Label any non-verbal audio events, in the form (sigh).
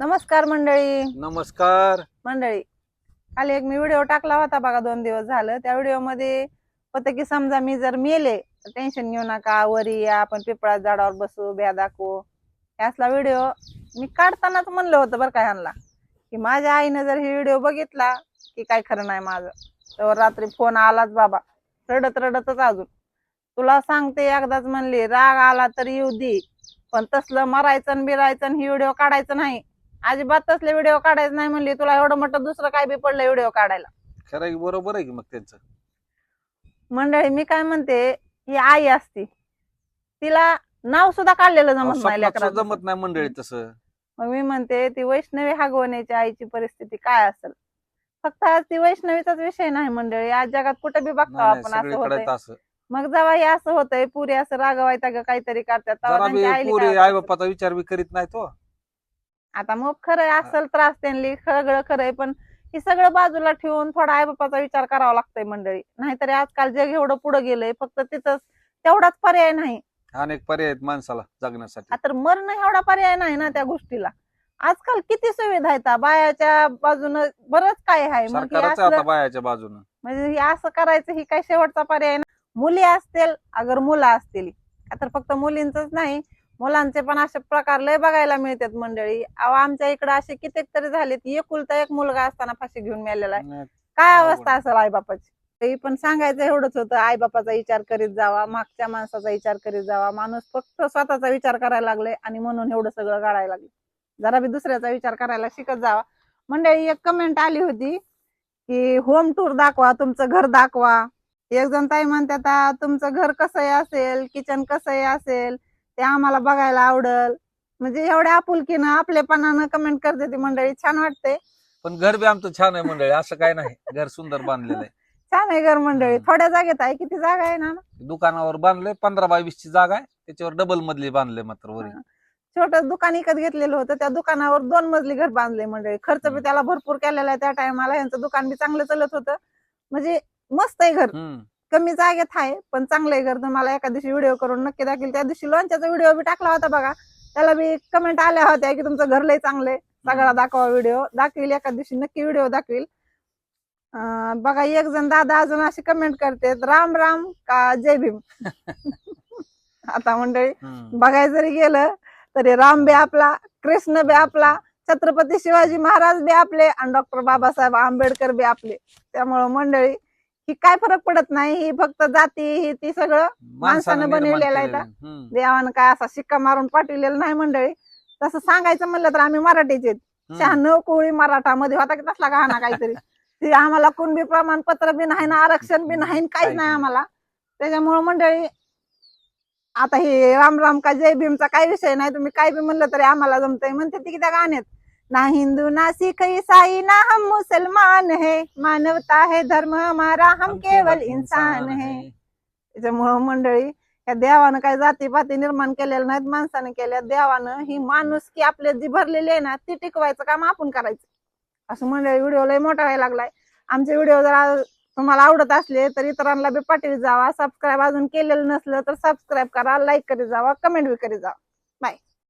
नमस्कार मंडळी. नमस्कार. मंडळी काल एक मी व्हिडिओ टाकला होता बघा दोन दिवस झालं. त्या व्हिडिओमध्ये होतं की समजा मी जर मेले तर टेन्शन घेऊ नका वरी या आपण पिपळा झाडावर बसू ब्या दाखवू. असला व्हिडिओ मी काढतानाच म्हणलं होतं बरं का ह्यांना की माझ्या आईनं जर ही व्हिडिओ बघितला की काय खरं नाही माझं. तर रात्री फोन आलाच बाबा रडत रडतच अजून. तुला सांगते एकदाच म्हणली राग आला तर येऊ दे पण तसलं मरायचं आणि बिरायचं ही व्हिडिओ काढायचं नाही. अजिबात तसले व्हिडिओ काढायचं नाही म्हणली. तुला एवढं मोठं दुसरं काय बी पडलं व्हिडिओ काढायला. खरं आहे की बरोबर आहे की मग त्यांचं? मंडळी मी काय म्हणते ही आई असती तिला नाव सुद्धा काढलेलं जमत नाही स्वप्नात लेकराचं. सुद्धा जमत नाही मंडळी तसं. मग मी म्हणते ती वैष्णवी हागवण्याची आईची परिस्थिती काय असेल? फक्त आज ती वैष्णवीचाच विषय नाही मंडळी. आज जगात कुठे बी बघतो नाही, आपण असं सगळीकडे होतंय असं. मग जेव्हा हे असं होतंय पुरी असं रागवायचं ग काहीतरी करतात तेव्हा जरा त्यांच्या बी आईला पुरे काय आई वाटतं? बापाचा विचार बी करीत नाही तो. आता मग खरंय असेल त्रास त्यांनी सगळं खरंय पण हे सगळं बाजूला ठेवून थोडा आईबापाचा विचार करावा लागतोय मंडळी. नाहीतरी आजकाल जग एवढं पुढे गेलंय फक्त तिथंच तेवढाच पर्याय नाही. अनेक पर्याय आहेत माणसाला जगण्यासाठी. आता मरण एवढा पर्याय नाही ना त्या गोष्टीला. आजकाल किती सुविधा आहेत बायाच्या बाजूनं बरंच काय आहे. मग हे सरकारच आता असलं- बायाच्या बाजूनं. म्हणजे हे असं करायचं ही काय शेवटचा पर्याय ना मुली असतील अगर मुलं असतील. का तर फक्त मुलींच नाही मुलांचे पण असे प्रकार लय बघायला मिळतात मंडळी. अहो आमच्या इकडे असे कित्येक तरी झालेत. एकुलता एक मुलगा असताना फाशी घेऊन मेलेला आहे. काय. अवस्था असेल आईबापाची? ते पण सांगायचं एवढंच होतं आईबापाचा विचार करीत जावा मागच्या माणसाचा विचार करीत जावा. माणूस फक्त स्वतःचा विचार करायला लागले आणि म्हणून एवढं सगळं काढायला लागले. जरा बी दुसऱ्याचा विचार करायला शिकत जावा. मंडळी एक कमेंट आली होती की होम टूर दाखवा तुमचं घर दाखवा. एक जण ताई म्हणतात "आ, तुमचं घर कसंही असेल किचन कसंही असेल ते आम्हाला बघायला आवडल. म्हणजे एवढ्या आपुलकीनं आपलेपणानं कमेंट करते ती मंडळी. छान वाटते पण घर बी आमचं छान आहे मंडळी. असं काय नाही. घर सुंदर बांधलेलं आहे. छान आहे घर मंडळी. थोड्या जागेत आहे. किती जागा आहे ना? दुकानावर बांधलंय. पंधरा बाय वीस ची जागा आहे. त्याच्यावर डबल मधली बांधले मात्र वरी. छोट दुकान विकत घेतलेलं होतं. त्या दुकानावर दोन मजली घर बांधले मंडळी. खर्च बी. त्याला भरपूर केलेला आहे त्या टायमाला यांचं दुकान बी चांगलं चालत होतं. म्हणजे मस्त आहे घर. कमी जागेत आहे पण चांगलं आहे घर. तुम्हाला एका दिवशी व्हिडिओ करून नक्की दाखवेल त्या दिवशी लोणच्याचा व्हिडिओ बी टाकला होता बघा त्याला बी कमेंट आल्या होत्या की तुमचं घर लय चांगलंय सगळा दाखवा व्हिडिओ दाखवील एका दिवशी नक्की व्हिडिओ दाखवील. अं, बघा एक जण दादा अजून अशी कमेंट करते राम राम का जय भीम? (laughs) आता मंडळी. बघायला जरी गेलं तरी राम बी आपला कृष्ण बी आपला छत्रपती शिवाजी महाराज बी आपले आणि डॉक्टर बाबासाहेब आंबेडकर बी आपले. त्यामुळं मंडळी ही काय फरक पडत नाही ही फक्त जाती ही ती सगळं माणसानं बनवलेलं आहे. का? देवानं काय असा शिक्का मारून पाठवलेलं नाही मंडळी. तसं सांगायचं म्हणलं तर आम्ही मराठीचे. शहाण्णव कोळी मराठा मध्ये होता की तसला गाणा काहीतरी. (laughs) ते आम्हाला कुणबी प्रमाणपत्र बी नाही ना आरक्षण बी नाही काहीच नाही. आम्हाला. त्याच्यामुळं मंडळी आता हे राम राम का जय भीमचा काही विषय नाही. तुम्ही काय बी म्हणलं तरी आम्हाला जमतंय. म्हणते ती की त्या गाण्यात. ना हिंदू ना सिख ईसाई ना हम मुसलमान है। मानवता है धर्म हमारा हम केवल इंसान है। त्याच्यामुळं मंडळी या देवानं काही जाती पाती निर्माण केलेल्या नाहीत माणसाने केल्या देवानं ही माणूस की आपले जी भरलेली आहे ना ती टिकवायचं काम आपण करायचं. असं मंडळी व्हिडिओ लय मोठा व्हायला लागलाय. आमचे व्हिडिओ जर तुम्हाला आवडत असले तर इतरांना बी पाठवी जावा सबस्क्राईब अजून केलेलं नसलं तर सबस्क्राईब करा लाईक करीत जावा कमेंट बी करीत जावा.